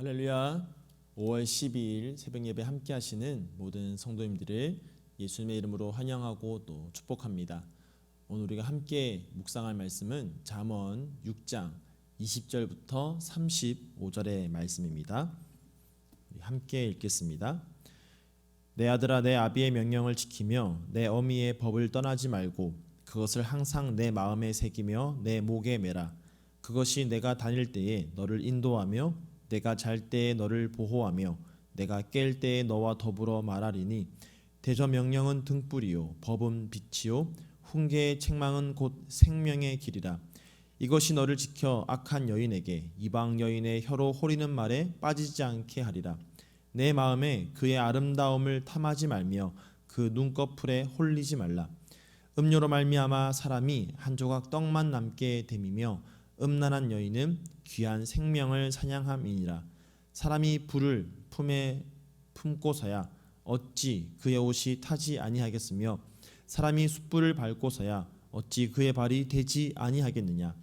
할렐루야. 5월 12일 새벽 예배 함께 하시는 모든 성도님들을 예수님의 이름으로 환영하고 또 축복합니다. 오늘 우리가 함께 묵상할 말씀은 잠언 6장 20절부터 35절의 말씀입니다. 함께 읽겠습니다. 내 아들아 내 아비의 명령을 지키며 내 어미의 법을 떠나지 말고 그것을 항상 내 마음에 새기며 내 목에 매라 그것이 내가 다닐 때에 너를 인도하며 내가 잘 때에 너를 보호하며 내가 깰 때에 너와 더불어 말하리니 대저 명령은 등불이요 법은 빛이요 훈계의 책망은 곧 생명의 길이라. 이것이 너를 지켜 악한 여인에게 이방 여인의 혀로 호리는 말에 빠지지 않게 하리라. 내 마음에 그의 아름다움을 탐하지 말며 그 눈꺼풀에 홀리지 말라. 음료로 말미암아 사람이 한 조각 떡만 남게 됨이며 음란한 여인은 귀한 생명을 사냥함이니라. 사람이 불을 품에 품고서야 어찌 그의 옷이 타지 아니하겠으며 사람이 숯불을 밟고서야 어찌 그의 발이 되지 아니하겠느냐?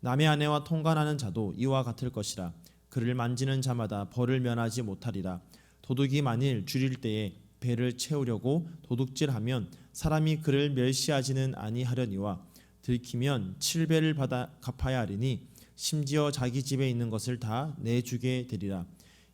남의 아내와 통관하는 자도 이와 같을 것이라. 그를 만지는 자마다 벌을 면하지 못하리라. 도둑이 만일 줄일 때에 배를 채우려고 도둑질하면 사람이 그를 멸시하지는 아니하려니와 들키면 칠배를 받아 갚아야 하리니 심지어 자기 집에 있는 것을 다 내주게 되리라.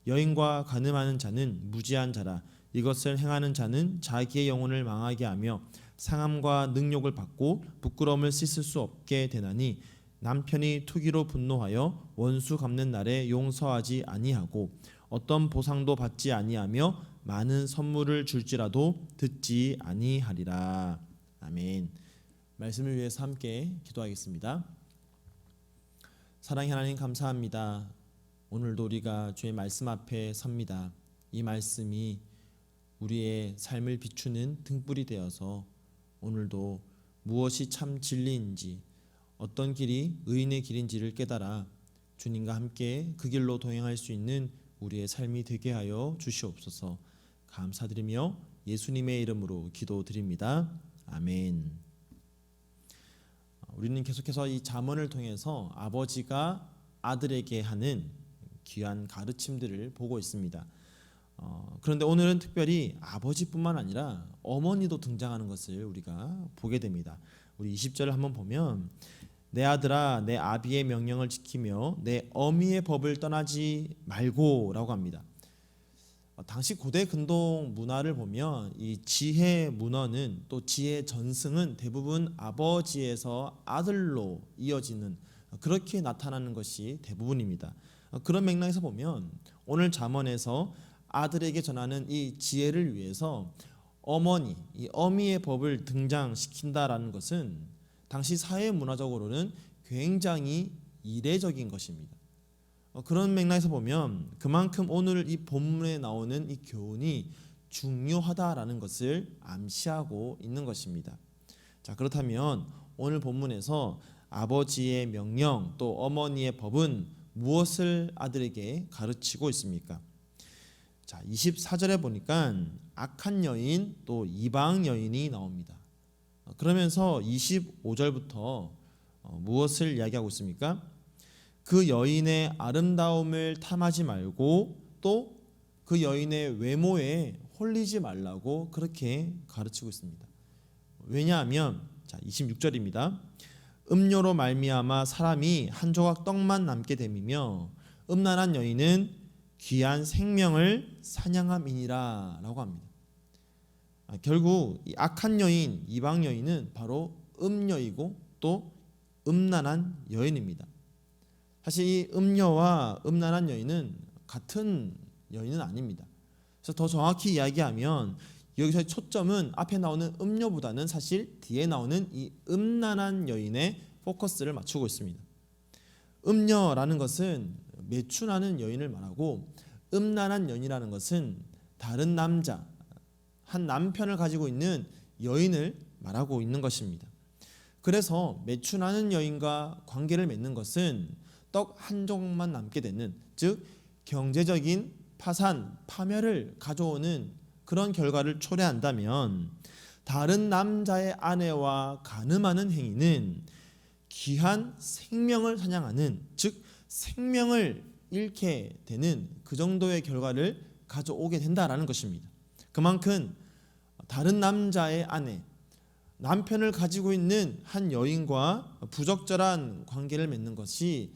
여인과 가늠하는 자는 무지한 자라. 이것을 행하는 자는 자기의 영혼을 망하게 하며 상함과 능욕을 받고 부끄러움을 씻을 수 없게 되나니 남편이 투기로 분노하여 원수 갚는 날에 용서하지 아니하고 어떤 보상도 받지 아니하며 많은 선물을 줄지라도 듣지 아니하리라. 아멘. 말씀을 위해서 함께 기도하겠습니다. 사랑의 하나님 감사합니다. 오늘도 우리가 주의 말씀 앞에 섭니다. 이 말씀이 우리의 삶을 비추는 등불이 되어서 오늘도 무엇이 참 진리인지 어떤 길이 의인의 길인지를 깨달아 주님과 함께 그 길로 동행할 수 있는 우리의 삶이 되게 하여 주시옵소서. 감사드리며 예수님의 이름으로 기도드립니다. 아멘. 우리는 계속해서 이 잠언을 통해서 아버지가 아들에게 하는 귀한 가르침들을 보고 있습니다. 어, 그런데 오늘은 특별히 아버지뿐만 아니라 어머니도 등장하는 것을 우리가 보게 됩니다. 우리 20절을 한번 보면 내 아들아 내 아비의 명령을 지키며 내 어미의 법을 떠나지 말고라고 합니다. 어, 당시 고대 근동 문화를 보면 이 지혜 문헌은 또 지혜 전승은 대부분 아버지에서 아들로 이어지는 그렇게 나타나는 것이 대부분입니다. 어, 그런 맥락에서 보면 오늘 잠언에서 아들에게 전하는 이 지혜를 위해서 어머니, 이 어미의 법을 등장시킨다라는 것은 당시 사회 문화적으로는 굉장히 이례적인 것입니다. 어, 그런 맥락에서 보면 그만큼 오늘 이 본문에 나오는 이 교훈이 중요하다라는 것을 암시하고 있는 것입니다. 자 그렇다면 오늘 본문에서 아버지의 명령 또 어머니의 법은 무엇을 아들에게 가르치고 있습니까? 자 24절에 보니까 악한 여인 또 이방 여인이 나옵니다. 어, 그러면서 25절부터 어, 무엇을 이야기하고 있습니까? 그 여인의 아름다움을 탐하지 말고 또 그 여인의 외모에 홀리지 말라고 그렇게 가르치고 있습니다. 왜냐하면 자 26절입니다. 음료로 말미암아 사람이 한 조각 떡만 남게 됨이며 음란한 여인은 귀한 생명을 사냥함이니라라고 합니다. 아, 결국 이 악한 여인 이방 여인은 바로 음녀이고 또 음란한 여인입니다. 사실 이 음녀와 음란한 여인은 같은 여인은 아닙니다. 그래서 더 정확히 이야기하면 여기서 초점은 앞에 나오는 음녀보다는 사실 뒤에 나오는 이 음란한 여인의 포커스를 맞추고 있습니다. 음녀라는 것은 매춘하는 여인을 말하고 음란한 여인이라는 것은 다른 남자, 한 남편을 가지고 있는 여인을 말하고 있는 것입니다. 그래서 매춘하는 여인과 관계를 맺는 것은 떡 한 조각만 남게 되는 즉 경제적인 파산, 파멸을 가져오는 그런 결과를 초래한다면 다른 남자의 아내와 가늠하는 행위는 귀한 생명을 사냥하는 즉 생명을 잃게 되는 그 정도의 결과를 가져오게 된다라는 것입니다. 그만큼 다른 남자의 아내, 남편을 가지고 있는 한 여인과 부적절한 관계를 맺는 것이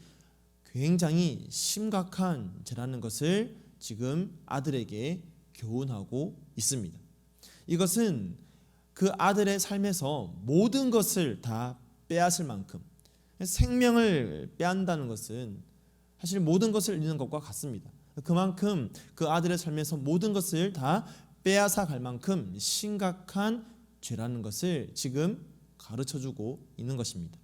굉장히 심각한 죄라는 것을 지금 아들에게 교훈하고 있습니다. 이것은 그 아들의 삶에서 모든 것을 다 빼앗을 만큼 생명을 빼앗는다는 것은 사실 모든 것을 잃는 것과 같습니다. 그만큼 그 아들의 삶에서 모든 것을 다 빼앗아 갈 만큼 심각한 죄라는 것을 지금 가르쳐 주고 있는 것입니다.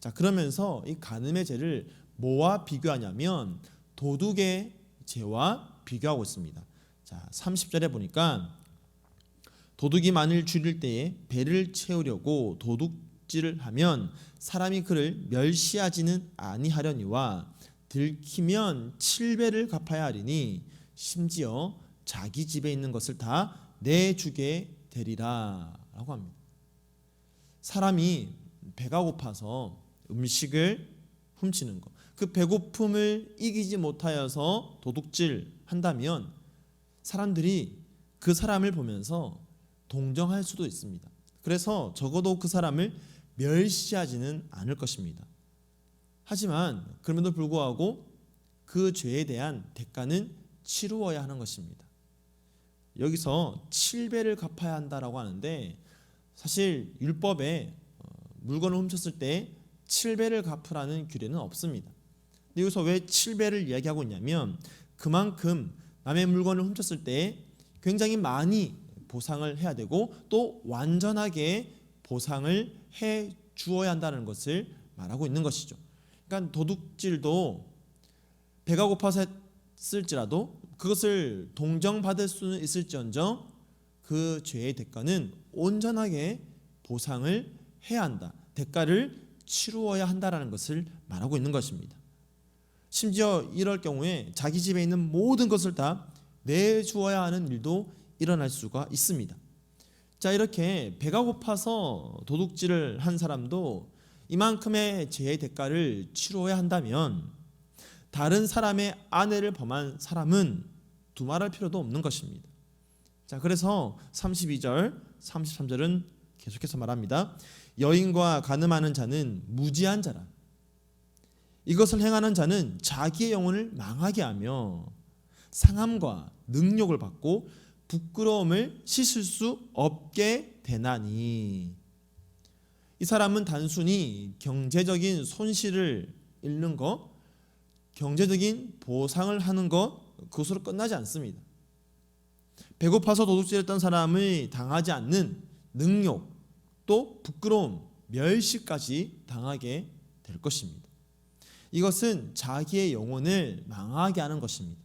자, 그러면서 이 간음의 죄를 뭐와 비교하냐면 도둑의 죄와 비교하고 있습니다. 자, 30절에 보니까 도둑이 만일 줄일 때에 배를 채우려고 도둑질을 하면 사람이 그를 멸시하지는 아니하려니와 들키면 칠배를 갚아야 하리니 심지어 자기 집에 있는 것을 다 내주게 되리라라고 합니다. 사람이 배가 고파서 음식을 훔치는 것, 그 배고픔을 이기지 못하여서 도둑질 한다면 사람들이 그 사람을 보면서 동정할 수도 있습니다. 그래서 적어도 그 사람을 멸시하지는 않을 것입니다. 하지만 그럼에도 불구하고 그 죄에 대한 대가는 치루어야 하는 것입니다. 여기서 7배를 갚아야 한다라고 하는데 사실 율법에 어, 물건을 훔쳤을 때 7배를 갚으라는 규례는 없습니다. 여기서 왜 7배를 이야기하고 있냐면 그만큼 남의 물건을 훔쳤을 때 굉장히 많이 보상을 해야 되고 또 완전하게 보상을 해 주어야 한다는 것을 말하고 있는 것이죠. 그러니까 도둑질도 배가 고파서 했을지라도 그것을 동정받을 수는 있을지언정 그 죄의 대가는 온전하게 보상을 해야 한다. 대가를 치루어야 한다라는 것을 말하고 있는 것입니다. 심지어 이럴 경우에 자기 집에 있는 모든 것을 다 내주어야 하는 일도 일어날 수가 있습니다. 자, 이렇게 배가 고파서 도둑질을 한 사람도 이만큼의 죄의 대가를 치러야 한다면 다른 사람의 아내를 범한 사람은 두말할 필요도 없는 것입니다. 자, 그래서 32절, 33절은 계속해서 말합니다. 여인과 가늠하는 자는 무지한 자라. 이것을 행하는 자는 자기의 영혼을 망하게 하며 상함과 능욕을 받고 부끄러움을 씻을 수 없게 되나니 이 사람은 단순히 경제적인 손실을 잃는 것, 경제적인 보상을 하는 것 그것으로 끝나지 않습니다. 배고파서 도둑질했던 사람을 당하지 않는 능욕, 또 부끄러움, 멸시까지 당하게 될 것입니다. 이것은 자기의 영혼을 망하게 하는 것입니다.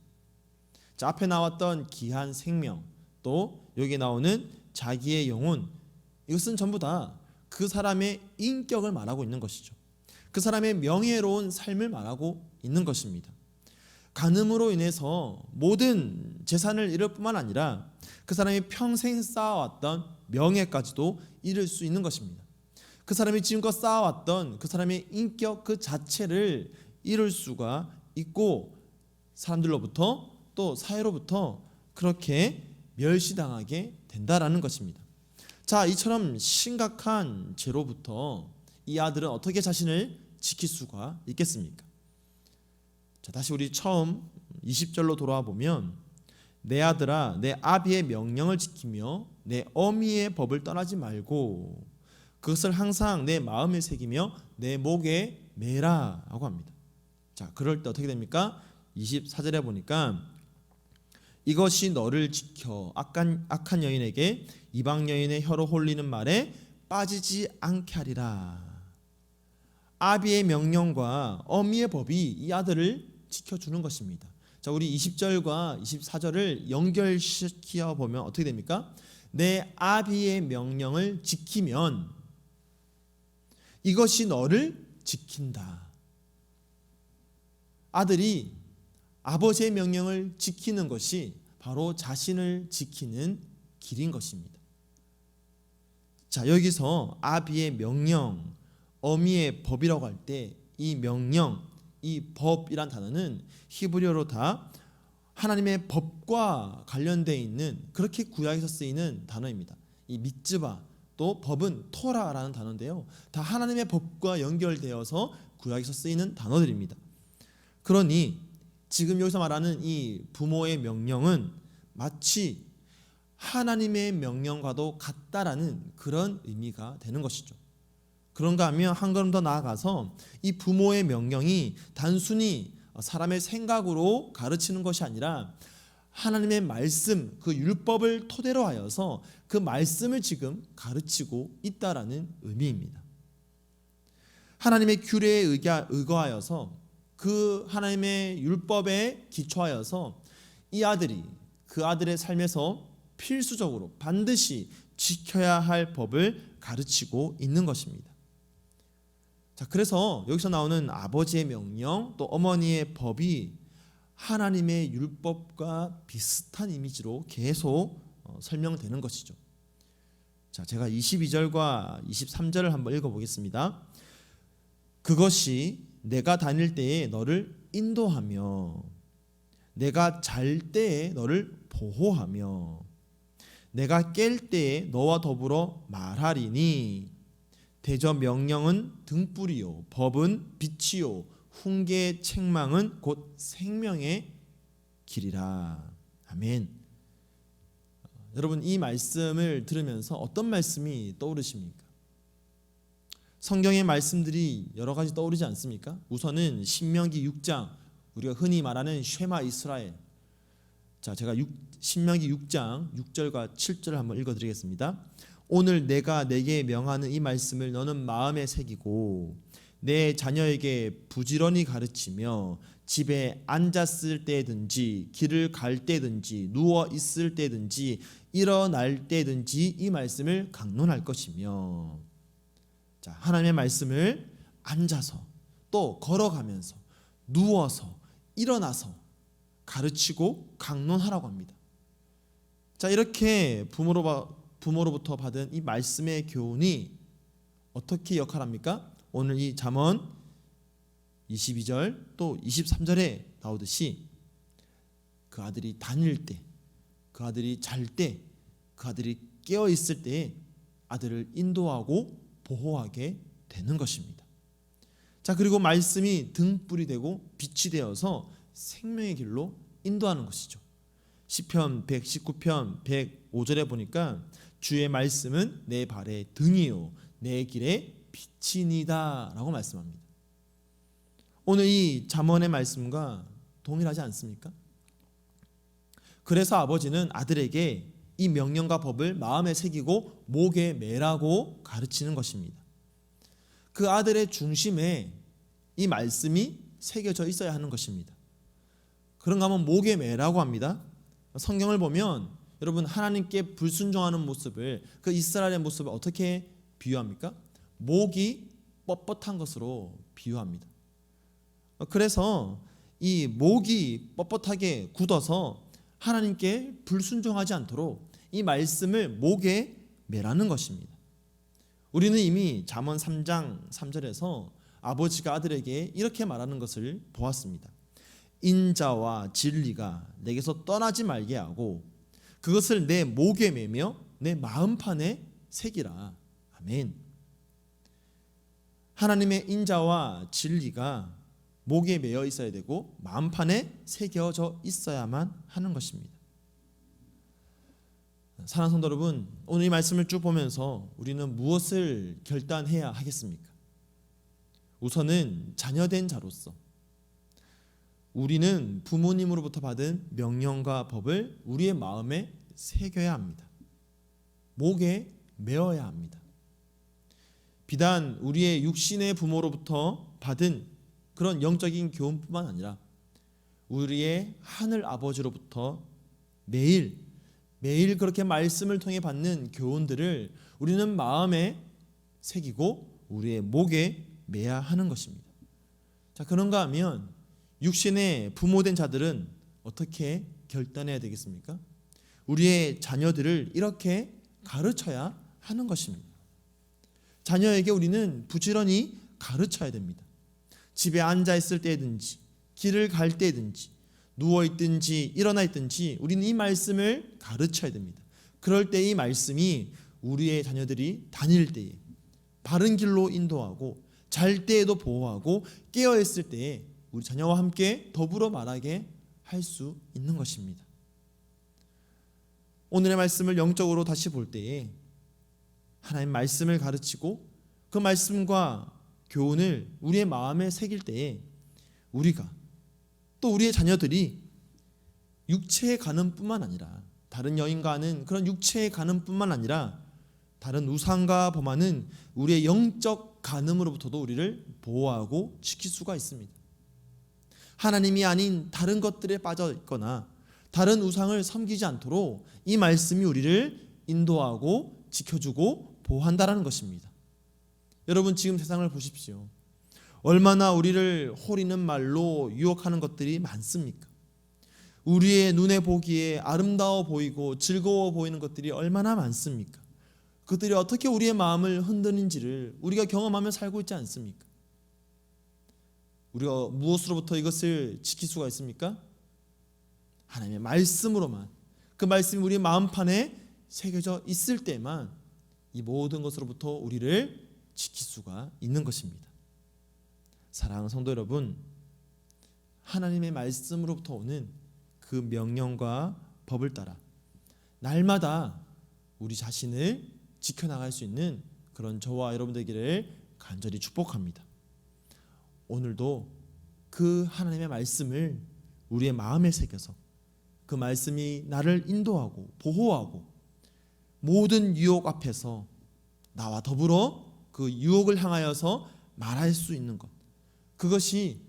자, 앞에 나왔던 귀한 생명, 또 여기 나오는 자기의 영혼, 이것은 전부 다 그 사람의 인격을 말하고 있는 것이죠. 그 사람의 명예로운 삶을 말하고 있는 것입니다. 간음으로 인해서 모든 재산을 잃을 뿐만 아니라 그 사람이 평생 쌓아왔던 명예까지도 잃을 수 있는 것입니다. 그 사람이 지금껏 쌓아왔던 그 사람의 인격 그 자체를 잃을 수가 있고 사람들로부터 또 사회로부터 그렇게 멸시당하게 된다라는 것입니다. 자, 이처럼 심각한 죄로부터 이 아들은 어떻게 자신을 지킬 수가 있겠습니까? 자, 다시 우리 처음 20절로 돌아와 보면 내 아들아 내 아비의 명령을 지키며 내 어미의 법을 떠나지 말고 그것을 항상 내 마음에 새기며 내 목에 매라라고 합니다. 자, 그럴 때 어떻게 됩니까? 24절에 보니까 이것이 너를 지켜 악한, 악한 여인에게 이방 여인의 혀로 홀리는 말에 빠지지 않게 하리라. 아비의 명령과 어미의 법이 이 아들을 지켜주는 것입니다. 자, 우리 20절과 24절을 연결시켜 보면 어떻게 됩니까? 내 아비의 명령을 지키면 이것이 너를 지킨다. 아들이 아버지의 명령을 지키는 것이 바로 자신을 지키는 길인 것입니다. 자, 여기서 아비의 명령, 어미의 법이라고 할 때 이 명령, 이 법이란 단어는 히브리어로 다 하나님의 법과 관련되어 있는 그렇게 구약에서 쓰이는 단어입니다. 이 미츠바 또 법은 토라라는 단어인데요. 다 하나님의 법과 연결되어서 구약에서 쓰이는 단어들입니다. 그러니 지금 여기서 말하는 이 부모의 명령은 마치 하나님의 명령과도 같다라는 그런 의미가 되는 것이죠. 그런가 하면 한 걸음 더 나아가서 이 부모의 명령이 단순히 사람의 생각으로 가르치는 것이 아니라 하나님의 말씀 그 율법을 토대로 하여서 그 말씀을 지금 가르치고 있다라는 의미입니다. 하나님의 규례에 의거하여서 그 하나님의 율법에 기초하여서 이 아들이 그 아들의 삶에서 필수적으로 반드시 지켜야 할 법을 가르치고 있는 것입니다. 자, 그래서 여기서 나오는 아버지의 명령 또 어머니의 법이 하나님의 율법과 비슷한 이미지로 계속 어, 설명되는 것이죠. 자, 제가 22절과 23절을 한번 읽어 보겠습니다. 그것이 내가 다닐 때에 너를 인도하며 내가 잘 때에 너를 보호하며 내가 깰 때에 너와 더불어 말하리니 대저 명령은 등불이요 법은 빛이요 훈계의 책망은 곧 생명의 길이라 아멘. 여러분 이 말씀을 들으면서 어떤 말씀이 떠오르십니까? 성경의 말씀들이 여러 가지 떠오르지 않습니까? 우선은 신명기 6장 우리가 흔히 말하는 쉐마 이스라엘. 자, 제가 6, 신명기 6장 6절과 7절을 한번 읽어 드리겠습니다. 오늘 내가 내게 명하는 이 말씀을 너는 마음에 새기고 내 자녀에게 부지런히 가르치며 집에 앉았을 때든지 길을 갈 때든지 누워 있을 때든지 일어날 때든지 이 말씀을 강론할 것이며 자 하나님의 말씀을 앉아서 또 걸어가면서 누워서 일어나서 가르치고 강론하라고 합니다. 자 이렇게 부모로 부모로부터 받은 이 말씀의 교훈이 어떻게 역할합니까? 오늘 이 잠언 22절 또 23절에 나오듯이 그 아들이 다닐 때, 그 아들이 잘 때, 그 아들이 깨어 있을 때에 아들을 인도하고 보호하게 되는 것입니다. 자, 그리고 말씀이 등불이 되고 빛이 되어서 생명의 길로 인도하는 것이죠. 시편 119편 105절에 보니까 주의 말씀은 내 발의 등이요 내 길의 빛이니다라고 말씀합니다. 오늘 이 잠언의 말씀과 동일하지 않습니까? 그래서 아버지는 아들에게 이 명령과 법을 마음에 새기고 목에 매라고 가르치는 것입니다. 그 아들의 중심에 이 말씀이 새겨져 있어야 하는 것입니다. 그런가 하면 목에 매라고 합니다. 성경을 보면 여러분 하나님께 불순종하는 모습을 그 이스라엘의 모습을 어떻게 비유합니까? 목이 뻣뻣한 것으로 비유합니다. 그래서 이 목이 뻣뻣하게 굳어서 하나님께 불순종하지 않도록 이 말씀을 목에 매라는 것입니다. 우리는 이미 잠언 3장 3절에서 아버지가 아들에게 이렇게 말하는 것을 보았습니다. 인자와 진리가 내게서 떠나지 말게 하고 그것을 내 목에 매며 내 마음판에 새기라. 아멘. 하나님의 인자와 진리가 목에 매여 있어야 되고 마음판에 새겨져 있어야만 하는 것입니다. 사랑하는 성도 여러분, 오늘 이 말씀을 쭉 보면서 우리는 무엇을 결단해야 하겠습니까? 우선은 자녀된 자로서 우리는 부모님으로부터 받은 명령과 법을 우리의 마음에 새겨야 합니다. 목에 메어야 합니다. 비단 우리의 육신의 부모로부터 받은 그런 영적인 교훈뿐만 아니라 우리의 하늘 아버지로부터 매일 매일 그렇게 말씀을 통해 받는 교훈들을 우리는 마음에 새기고 우리의 목에 매야 하는 것입니다. 자, 그런가 하면 육신의 부모된 자들은 어떻게 결단해야 되겠습니까? 우리의 자녀들을 이렇게 가르쳐야 하는 것입니다. 자녀에게 우리는 부지런히 가르쳐야 됩니다. 집에 앉아 있을 때든지 길을 갈 때든지 누워 있든지 일어나 있든지 우리는 이 말씀을 가르쳐야 됩니다. 그럴 때 이 말씀이 우리의 자녀들이 다닐 때에 바른 길로 인도하고 잘 때에도 보호하고 깨어 있을 때에 우리 자녀와 함께 더불어 말하게 할 수 있는 것입니다. 오늘의 말씀을 영적으로 다시 볼 때에 하나님 말씀을 가르치고 그 말씀과 교훈을 우리의 마음에 새길 때에 우리가 또 우리의 자녀들이 육체에 가는 뿐만 아니라 다른 여인과는 그런 육체에 가는 뿐만 아니라 다른 우상과 범하는 우리의 영적 간음으로부터도 우리를 보호하고 지킬 수가 있습니다. 하나님이 아닌 다른 것들에 빠져 있거나 다른 우상을 섬기지 않도록 이 말씀이 우리를 인도하고 지켜주고 보호한다라는 것입니다. 여러분 지금 세상을 보십시오. 얼마나 우리를 호리는 말로 유혹하는 것들이 많습니까? 우리의 눈에 보기에 아름다워 보이고 즐거워 보이는 것들이 얼마나 많습니까? 그들이 어떻게 우리의 마음을 흔드는지를 우리가 경험하며 살고 있지 않습니까? 우리가 무엇으로부터 이것을 지킬 수가 있습니까? 하나님의 말씀으로만 그 말씀이 우리의 마음판에 새겨져 있을 때만 이 모든 것으로부터 우리를 지킬 수가 있는 것입니다. 사랑하는 성도 여러분, 하나님의 말씀으로부터 오는 그 명령과 법을 따라 날마다 우리 자신을 지켜나갈 수 있는 그런 저와 여러분 되기를 간절히 축복합니다. 오늘도 그 하나님의 말씀을 우리의 마음에 새겨서 그 말씀이 나를 인도하고 보호하고 모든 유혹 앞에서 나와 더불어 그 유혹을 향하여서 말할 수 있는 것 그것이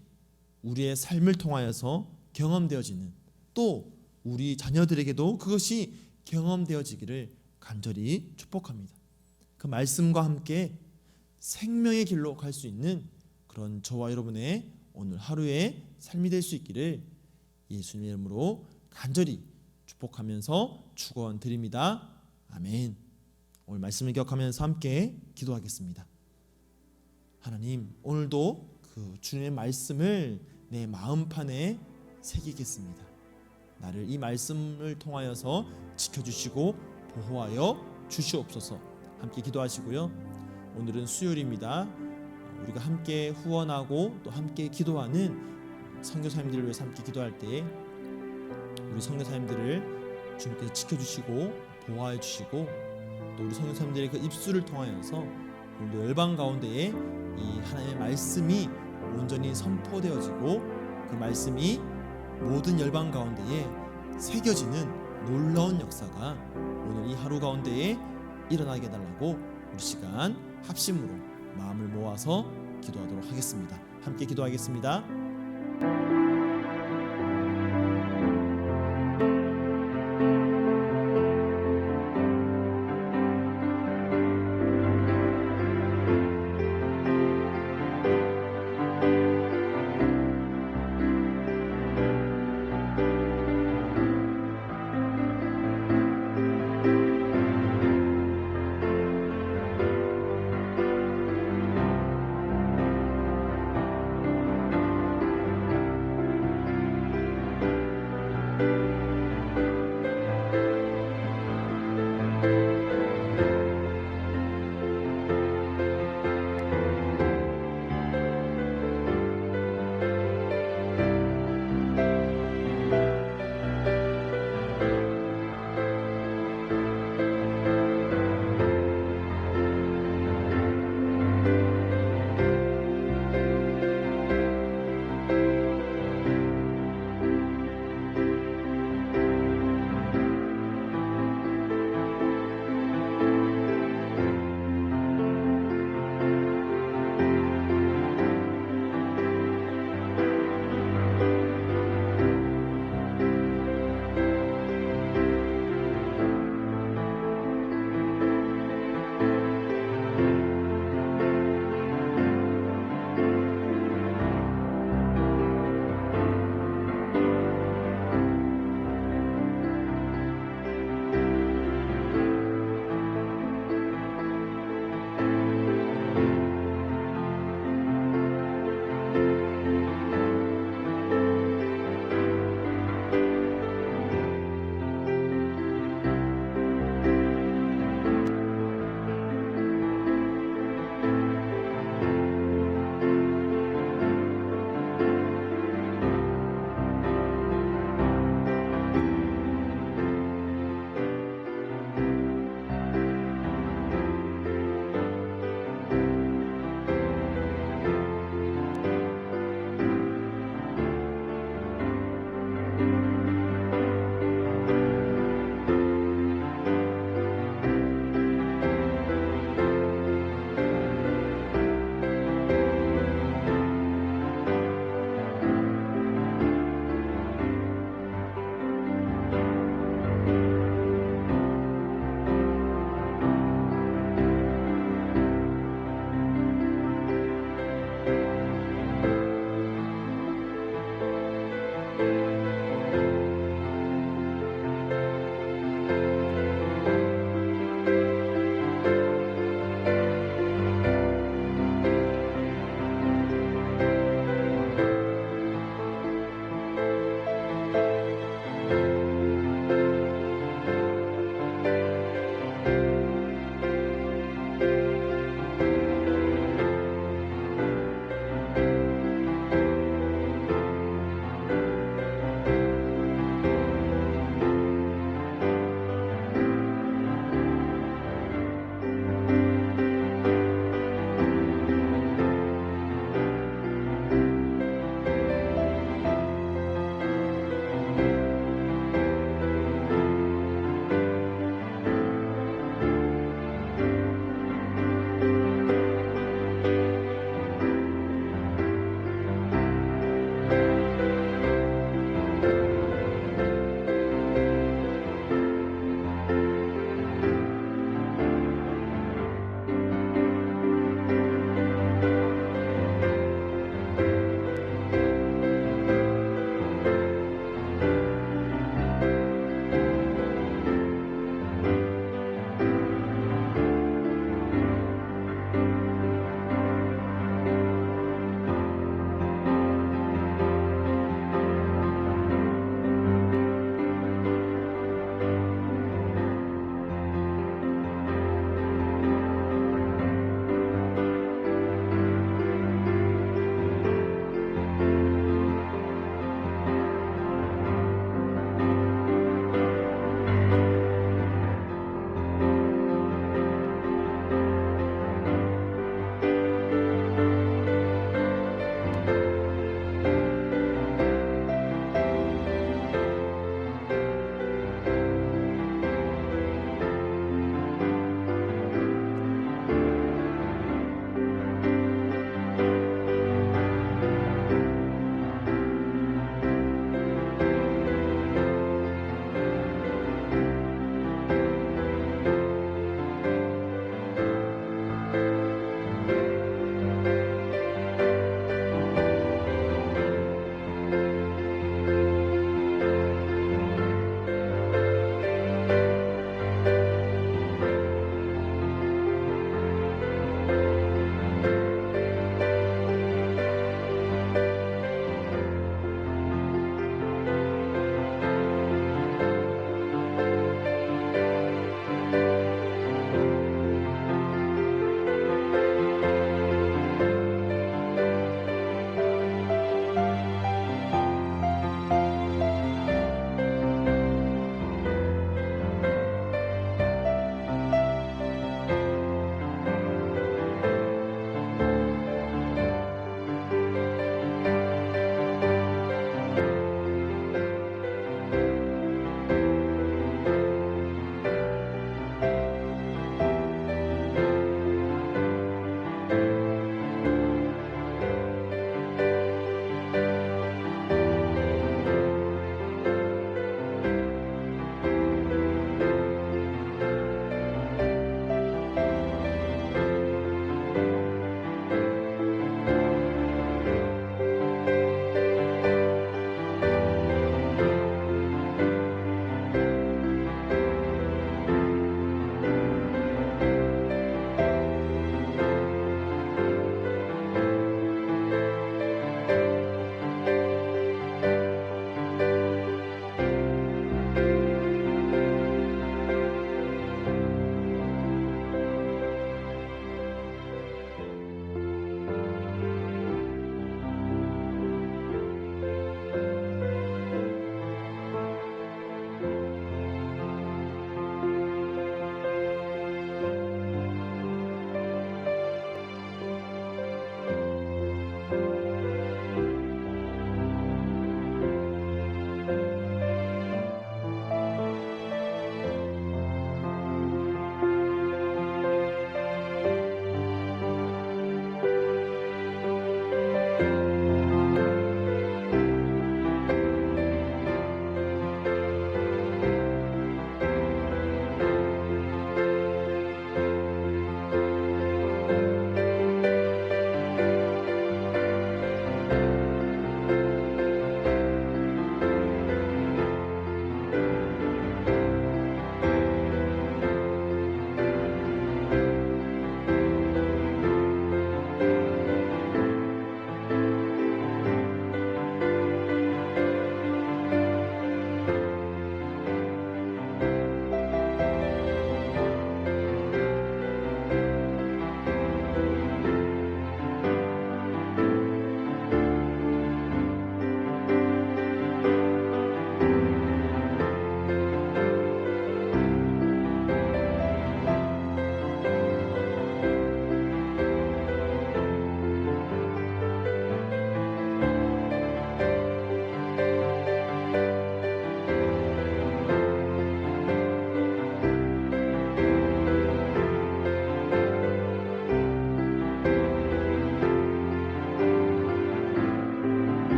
우리의 삶을 통하여서 경험되어지는 또 우리 자녀들에게도 그것이 경험되어지기를 간절히 축복합니다. 그 말씀과 함께 생명의 길로 갈 수 있는 그런 저와 여러분의 오늘 하루의 삶이 될 수 있기를 예수님의 이름으로 간절히 축복하면서 축원 드립니다. 아멘. 오늘 말씀을 기억하면서 함께 기도하겠습니다. 하나님, 오늘도 그 주님의 말씀을 내 마음판에 새기겠습니다. 나를 이 말씀을 통하여서 지켜주시고 보호하여 주시옵소서. 함께 기도하시고요. 오늘은 수요일입니다. 우리가 함께 후원하고 또 함께 기도하는 선교사님들을 위해서 함께 기도할 때 우리 선교사님들을 주님께서 지켜주시고 보호해 주시고 또 우리 선교사님들의 그 입술을 통하여서 오늘도 열방 가운데에 이 하나님의 말씀이 온전히 선포되어지고 그 말씀이 모든 열방 가운데에 새겨지는 놀라운 역사가 오늘 이 하루 가운데에 일어나게 달라고 우리 시간 합심으로 마음을 모아서 기도하도록 하겠습니다. 함께 기도하겠습니다.